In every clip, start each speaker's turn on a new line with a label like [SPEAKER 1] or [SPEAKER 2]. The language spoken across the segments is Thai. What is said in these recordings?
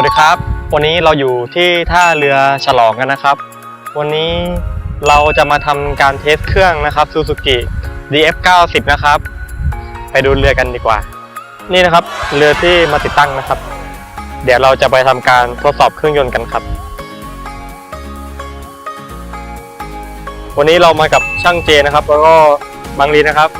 [SPEAKER 1] วัสดีครับ วันนี้เราอยู่ที่ท่าเรือฉลองกันนะครับ วันนี้เราจะมาทำการเทสเครื่องนะครับ Suzuki DF90 นะครับ ไปดูเรือกันดีกว่า นี่นะครับเรือที่มาติดตั้งนะครับ เดี๋ยวเราจะไปทำการทดสอบเครื่องยนต์กันครับ วันนี้เรามากับช่างเจนะครับ แล้วก็บางลีนะครับ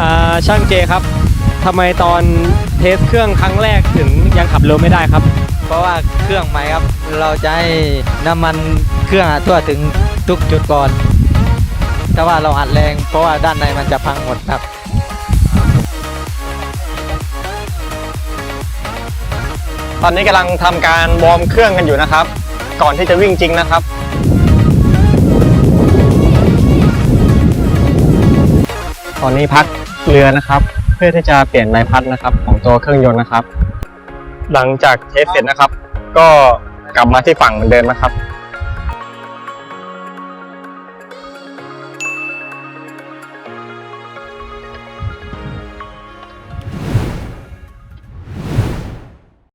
[SPEAKER 1] อ่าช่างเจครับทำไมตอนเทสเครื่องครั้งแรกถึงยังขับเร็วไม่ได้ครับ
[SPEAKER 2] เพราะว่าเครื่องใหม่ครับ เราจะให้น้ำมันเครื่องอะทั่วถึงทุกจุดก่อนถ้าว่าเราอัดแรง เพราะว่าด้านในมันจะพังหมดครับ
[SPEAKER 1] ตอนนี้กำลังทำการวอร์มเครื่องกันอยู่นะครับ ก่อนที่จะวิ่งจริงนะครับตอนนี้พักเรือนะครับ เพื่อที่จะเปลี่ยนใบพัดนะครับ ของตัวเครื่องยนต์นะครับ หลังจากเทสเสร็จนะครับ ก็กลับมาที่ฝั่งเหมือนเดิมนะครับ